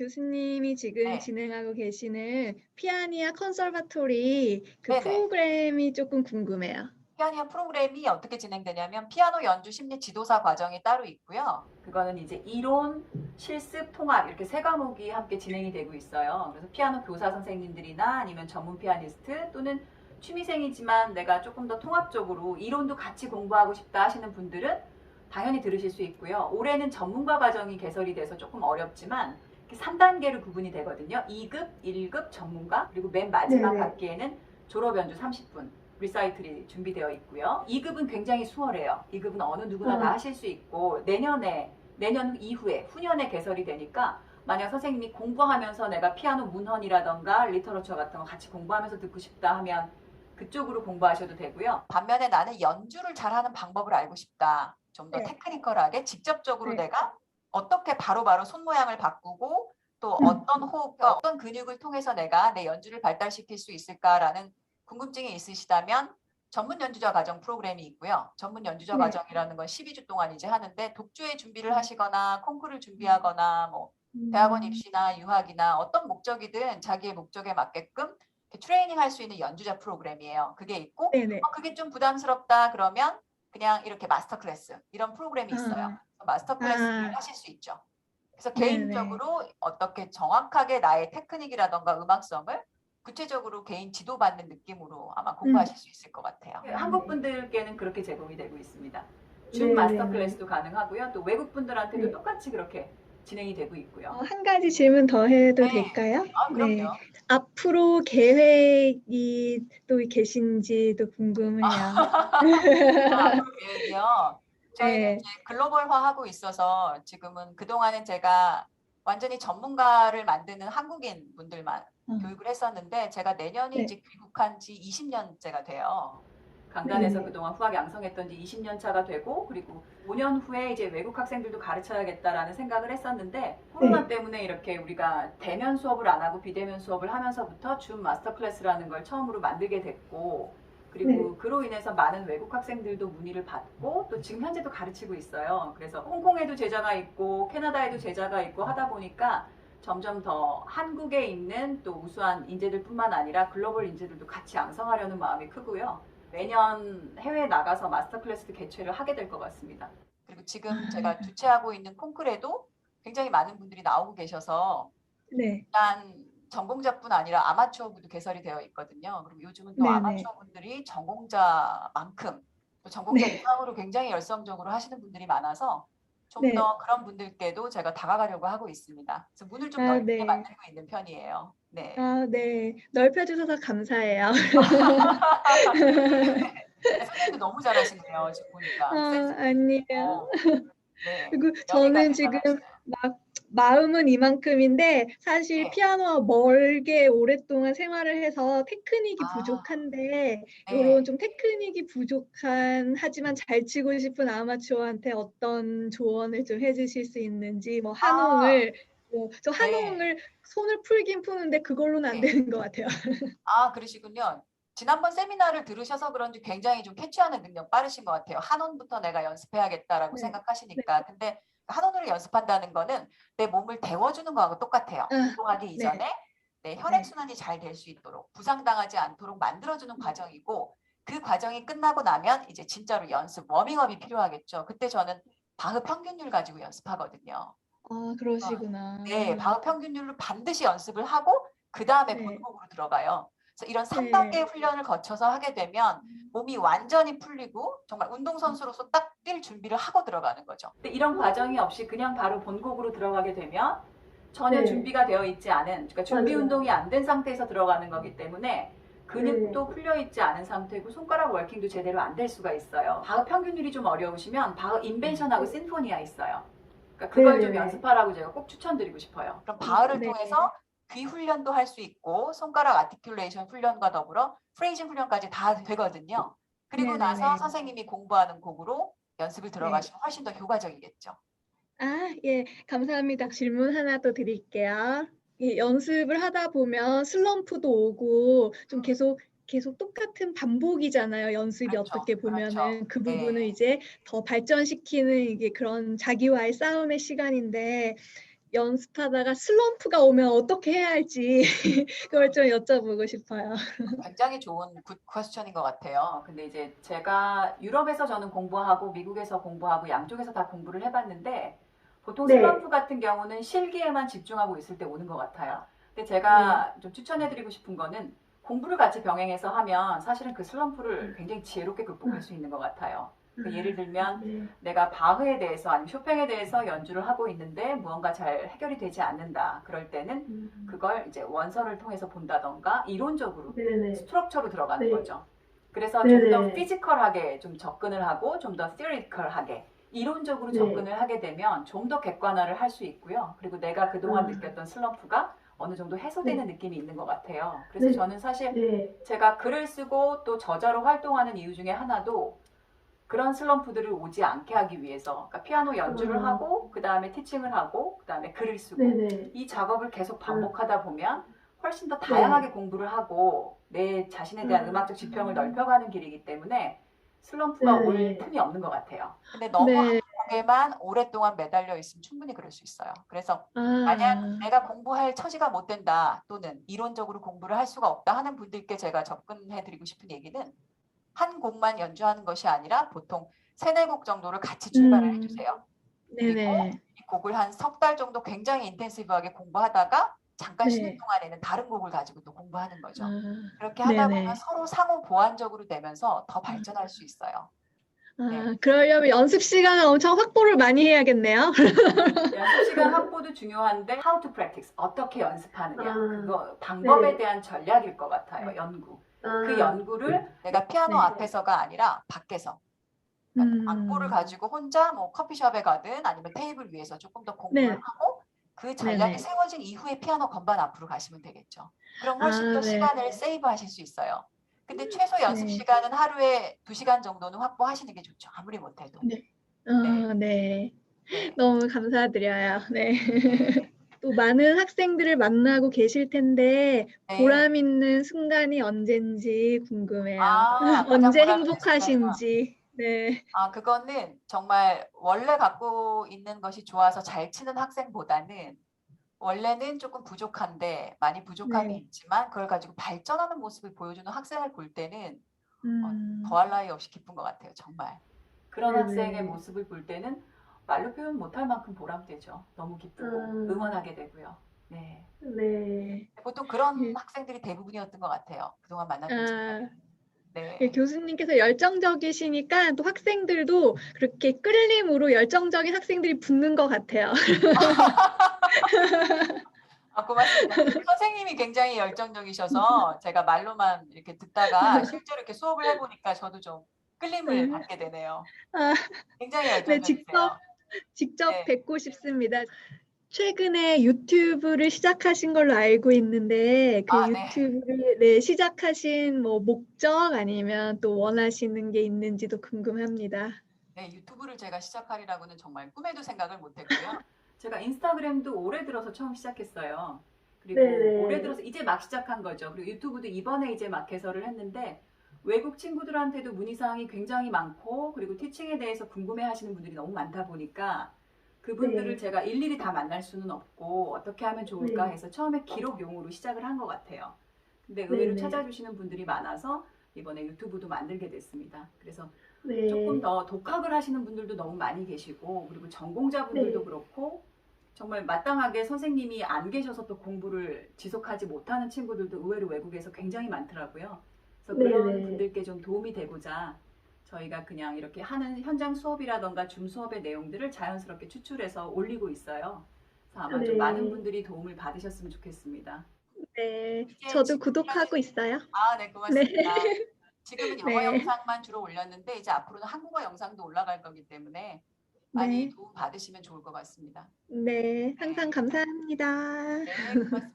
교수님이 지금 네. 진행하고 계시는 피아니아 컨설바토리 그 네네. 프로그램이 조금 궁금해요. 피아니아 프로그램이 어떻게 진행되냐면 피아노 연주 심리 지도사 과정이 따로 있고요. 그거는 이제 이론, 실습, 통합 이렇게 세 과목이 함께 진행이 되고 있어요. 그래서 피아노 교사 선생님들이나 아니면 전문 피아니스트 또는 취미생이지만 내가 조금 더 통합적으로 이론도 같이 공부하고 싶다 하시는 분들은 당연히 들으실 수 있고요. 올해는 전문가 과정이 개설이 돼서 조금 어렵지만 3단계로 구분이 되거든요. 2급, 1급 전문가 그리고 맨 마지막 네네. 학기에는 졸업 연주 30분 리사이틀이 준비되어 있고요. 2급은 굉장히 수월해요. 2급은 어느 누구나 어. 다 하실 수 있고 내년에 내년 이후에 후년에 개설이 되니까 만약 선생님이 공부하면서 내가 피아노 문헌이라던가 리터러처 같은 거 같이 공부하면서 듣고 싶다 하면 그쪽으로 공부하셔도 되고요. 반면에 나는 연주를 잘하는 방법을 알고 싶다. 좀더 네. 테크니컬하게 직접적으로 네. 내가 어떻게 바로 바로 손 모양을 바꾸고 또 음. 어떤 호흡과 어떤 근육을 통해서 내가 내 연주를 발달시킬 수 있을까라는 궁금증이 있으시다면 전문 연주자 과정 프로그램이 있고요. 전문 연주자 네. 과정이라는 건 12주 동안 이제 하는데 독주의 준비를 하시거나 콩쿠르를 준비하거나 뭐 음. 대학원 입시나 유학이나 어떤 목적이든 자기의 목적에 맞게끔 트레이닝 할 수 있는 연주자 프로그램이에요. 그게 있고 네네. 어, 그게 좀 부담스럽다 그러면 그냥 이렇게 마스터 클래스 이런 프로그램이 있어요. 아. 마스터 클래스를 아. 하실 수 있죠. 그래서 네네. 개인적으로 어떻게 정확하게 나의 테크닉이라던가 음악성을 구체적으로 개인 지도받는 느낌으로 아마 공부하실 수 있을 것 같아요. 네. 한국 분들께는 그렇게 제공이 되고 있습니다. 줌 네네. 마스터 클래스도 가능하고요. 또 외국 분들한테도 네. 똑같이 그렇게 진행이 되고 있고요. 어, 한 가지 질문 더 해도 네. 될까요? 아, 그럼요. 앞으로 계획이 또 계신지도 궁금해요. 앞으로 계획이요. 저희는 네. 이제 글로벌화하고 있어서 지금은 그동안은 제가 완전히 전문가를 만드는 한국인 분들만 음. 교육을 했었는데 제가 내년이 네. 이제 귀국한 지 20년째가 돼요. 강단에서 네. 그동안 후학 양성했던 지 20년 차가 되고 그리고 5년 후에 이제 외국 학생들도 가르쳐야겠다라는 생각을 했었는데 코로나 때문에 이렇게 우리가 대면 수업을 안 하고 비대면 수업을 하면서부터 줌 마스터 클래스라는 걸 처음으로 만들게 됐고 그리고 그로 인해서 많은 외국 학생들도 문의를 받고 또 지금 현재도 가르치고 있어요. 그래서 홍콩에도 제자가 있고 캐나다에도 제자가 있고 하다 보니까 점점 더 한국에 있는 또 우수한 인재들뿐만 아니라 글로벌 인재들도 같이 양성하려는 마음이 크고요. 매년 해외에 나가서 마스터 클래스도 개최를 하게 될 것 같습니다. 그리고 지금 제가 주최하고 있는 콩쿨에도 굉장히 많은 분들이 나오고 계셔서 네. 일단 전공자뿐 아니라 아마추어부도 개설이 되어 있거든요. 그럼 요즘은 또 네네. 아마추어분들이 전공자만큼 또 전공자 네. 이상으로 굉장히 열성적으로 하시는 분들이 많아서 좀 네. 더 그런 분들께도 제가 다가가려고 하고 있습니다. 그래서 문을 좀 아, 넓게 네. 만들고 있는 편이에요. 네. 아, 네. 넓혀주셔서 감사해요. 네, 선생님도 너무 잘하시네요. 지금 보니까. 아, 아니요. 있고. 네. 그리고 저는 지금 대단하시네요. 막 마음은 이만큼인데 사실 네. 피아노와 멀게 오랫동안 생활을 해서 테크닉이 아. 부족한데 네. 이런 좀 테크닉이 부족한 하지만 잘 치고 싶은 아마추어한테 어떤 조언을 좀 해주실 수 있는지 뭐 한홍을 뭐저 네. 한홍을 손을 풀긴 푸는데 그걸로는 안 네. 되는 것 같아요. 아, 그러시군요. 지난번 세미나를 들으셔서 그런지 굉장히 좀 캐치하는 능력 빠르신 것 같아요. 한원부터 내가 연습해야겠다라고 네. 생각하시니까. 근데 한원으로 연습한다는 거는 내 몸을 데워주는 거하고 똑같아요. 아, 운동하기 네. 이전에 내 혈액 순환이 잘 될 수 있도록 부상당하지 않도록 만들어주는 과정이고 그 과정이 끝나고 나면 이제 진짜로 연습, 워밍업이 필요하겠죠. 그때 저는 바흐 평균율 가지고 연습하거든요. 아 그러시구나. 네, 바흐 평균율로 반드시 연습을 하고 그 다음에 네. 본곡으로 들어가요. 그래서 이런 네. 3단계 훈련을 거쳐서 하게 되면 몸이 완전히 풀리고 정말 운동선수로서 딱 뛸 준비를 하고 들어가는 거죠. 근데 이런 과정이 없이 그냥 바로 본곡으로 들어가게 되면 전혀 네. 준비가 되어 있지 않은, 그러니까 준비 맞아요. 운동이 안 된 상태에서 들어가는 거기 때문에 근육도 풀려 있지 않은 상태고 손가락 워킹도 제대로 안 될 수가 있어요. 바흐 평균율이 좀 어려우시면 바흐 인벤션하고 신포니아 있어요. 그러니까 그걸 좀 네네네. 연습하라고 제가 꼭 추천드리고 싶어요. 그럼 바흐를 네. 통해서 귀 훈련도 할 수 있고 손가락 아티큘레이션 훈련과 더불어 프레이징 훈련까지 다 되거든요. 그리고 네네네. 나서 선생님이 공부하는 곡으로 연습을 들어가시면 훨씬 더 효과적이겠죠. 아, 예, 감사합니다. 질문 하나 또 드릴게요. 예, 연습을 하다 보면 슬럼프도 오고 좀 계속 계속 똑같은 반복이잖아요. 연습이 그렇죠, 어떻게 보면은 그렇죠. 그 부분을 네. 이제 더 발전시키는 이게 그런 자기와의 싸움의 시간인데 연습하다가 슬럼프가 오면 어떻게 해야 할지 그걸 좀 여쭤보고 싶어요. 굉장히 좋은 굿 퀘스천인 것 같아요. 근데 이제 제가 유럽에서 저는 공부하고 미국에서 공부하고 양쪽에서 다 공부를 해봤는데 보통 네. 슬럼프 같은 경우는 실기에만 집중하고 있을 때 오는 것 같아요. 근데 제가 네. 좀 추천해드리고 싶은 거는 공부를 같이 병행해서 하면 사실은 그 음. 슬럼프를 굉장히 지혜롭게 극복할 수 있는 것 같아요. 그 예를 들면 네. 내가 바흐에 대해서 아니면 쇼팽에 대해서 연주를 하고 있는데 무언가 잘 해결이 되지 않는다. 그럴 때는 음. 그걸 이제 원서를 통해서 본다던가 이론적으로. 스트럭처로 들어가는 네. 거죠. 그래서. 좀 더 피지컬하게 좀 접근을 하고 좀더 theoretical하게 이론적으로 네. 접근을 하게 되면 좀 더 객관화를 할 수 있고요. 그리고 내가 그동안 아. 느꼈던 슬럼프가 어느 정도 해소되는 느낌이 있는 것 같아요. 그래서 네. 저는 사실 네. 제가 글을 쓰고 또 저자로 활동하는 이유 중에 하나도 그런 슬럼프들을 오지 않게 하기 위해서 그러니까 피아노 연주를 음. 하고 그 다음에 티칭을 하고 그 다음에 글을 쓰고 네네. 이 작업을 계속 반복하다 보면 훨씬 더 네. 다양하게 공부를 하고 내 자신에 대한 음. 음. 악적 지평을 넓혀가는 길이기 때문에 슬럼프가 네. 올 틈이 없는 것 같아요. 근데 너무 네. 한국에만 오랫동안 매달려 있으면 충분히 그럴 수 있어요. 그래서 아. 만약 내가 공부할 처지가 못 된다 또는 이론적으로 공부를 할 수가 없다 하는 분들께 제가 접근해 드리고 싶은 얘기는 한 곡만 연주하는 것이 아니라 보통 세네 곡 정도를 같이 출발을 음. 해주세요. 네네. 이 곡을 한 석 달 정도 굉장히 인텐시브하게 공부하다가 잠깐 네. 쉬는 동안에는 다른 곡을 가지고 또 공부하는 거죠. 아. 그렇게 하다 네네. 보면 서로 상호 보완적으로 되면서 더 발전할 수 있어요. 아, 네. 그러려면 연습 시간을 엄청 확보를 많이 해야겠네요. 연습 시간 확보도 중요한데 how to practice 어떻게 연습하느냐 아. 그거 방법에 네. 대한 전략일 것 같아요. 연구. 그 연구를 내가 피아노 네. 앞에서가 아니라 밖에서 그러니까 음. 악보를 가지고 혼자 뭐 커피숍에 가든 아니면 테이블 위에서 조금 더 공부를 네. 하고 그 전략이 네네. 세워진 이후에 피아노 건반 앞으로 가시면 되겠죠. 그럼 훨씬 아, 더 네. 시간을 세이브 하실 수 있어요. 근데 최소 연습 네. 시간은 하루에 2시간 정도는 확보하시는 게 좋죠. 아무리 못해도. 네. 아, 네. 네. 너무 감사드려요. 네. 또 많은 학생들을 만나고 계실 텐데 네. 보람 있는 순간이 언젠지 궁금해요. 아, 언제 행복하신지. 네. 아, 그거는 정말 원래 갖고 있는 것이 좋아서 잘 치는 학생보다는 원래는 조금 부족한데 많이 부족함이 네. 있지만 그걸 가지고 발전하는 모습을 보여주는 학생을 볼 때는 음. 더할 나위 없이 기쁜 것 같아요. 정말. 그런 네네. 학생의 모습을 볼 때는 말로 표현 못할 만큼 보람되죠. 너무 기쁘고 음. 응원하게 되고요. 네. 네. 보통 그런 예. 학생들이 대부분이었던 것 같아요. 그동안 만났던 아. 친구들. 네. 예, 교수님께서 열정적이시니까 또 학생들도 그렇게 끌림으로 열정적인 학생들이 붙는 것 같아요. 아, 고맙습니다. 선생님이 굉장히 열정적이셔서 제가 말로만 이렇게 듣다가 실제로 이렇게 수업을 해보니까 저도 좀 끌림을 네. 받게 되네요. 아, 굉장히 네, 열정적이세요. 직접 직접 네. 뵙고 싶습니다. 최근에 유튜브를 시작하신 걸로 알고 있는데 그 아, 네. 유튜브를 네, 시작하신 뭐 목적 아니면 또 원하시는 게 있는지도 궁금합니다. 네, 유튜브를 제가 시작하리라고는 정말 꿈에도 생각을 못했고요. 제가 인스타그램도 올해 들어서 처음 시작했어요. 그리고 네네. 올해 들어서 이제 막 시작한 거죠. 그리고 유튜브도 이번에 이제 막 개설을 했는데 외국 친구들한테도 문의사항이 굉장히 많고 그리고 티칭에 대해서 궁금해 하시는 분들이 너무 많다 보니까 그분들을 네. 제가 일일이 다 만날 수는 없고 어떻게 하면 좋을까 네. 해서 처음에 기록용으로 시작을 한 것 같아요. 근데 의외로 네네. 찾아주시는 분들이 많아서 이번에 유튜브도 만들게 됐습니다. 그래서 네. 조금 더 독학을 하시는 분들도 너무 많이 계시고 그리고 전공자분들도 네. 그렇고 정말 마땅하게 선생님이 안 계셔서 또 공부를 지속하지 못하는 친구들도 의외로 외국에서 굉장히 많더라고요. 그래서 그런 네네. 분들께 좀 도움이 되고자 저희가 그냥 이렇게 하는 현장 수업이라던가 줌 수업의 내용들을 자연스럽게 추출해서 올리고 있어요. 그래서 아마 네. 좀 많은 분들이 도움을 받으셨으면 좋겠습니다. 네, 저도 구독하고 있어요. 아, 네, 고맙습니다. 지금은 영어 네. 영상만 주로 올렸는데 이제 앞으로는 한국어 영상도 올라갈 거기 때문에 많이 네, 도움 받으시면 좋을 것 같습니다. 네, 항상 감사합니다. 네, 고맙습니다.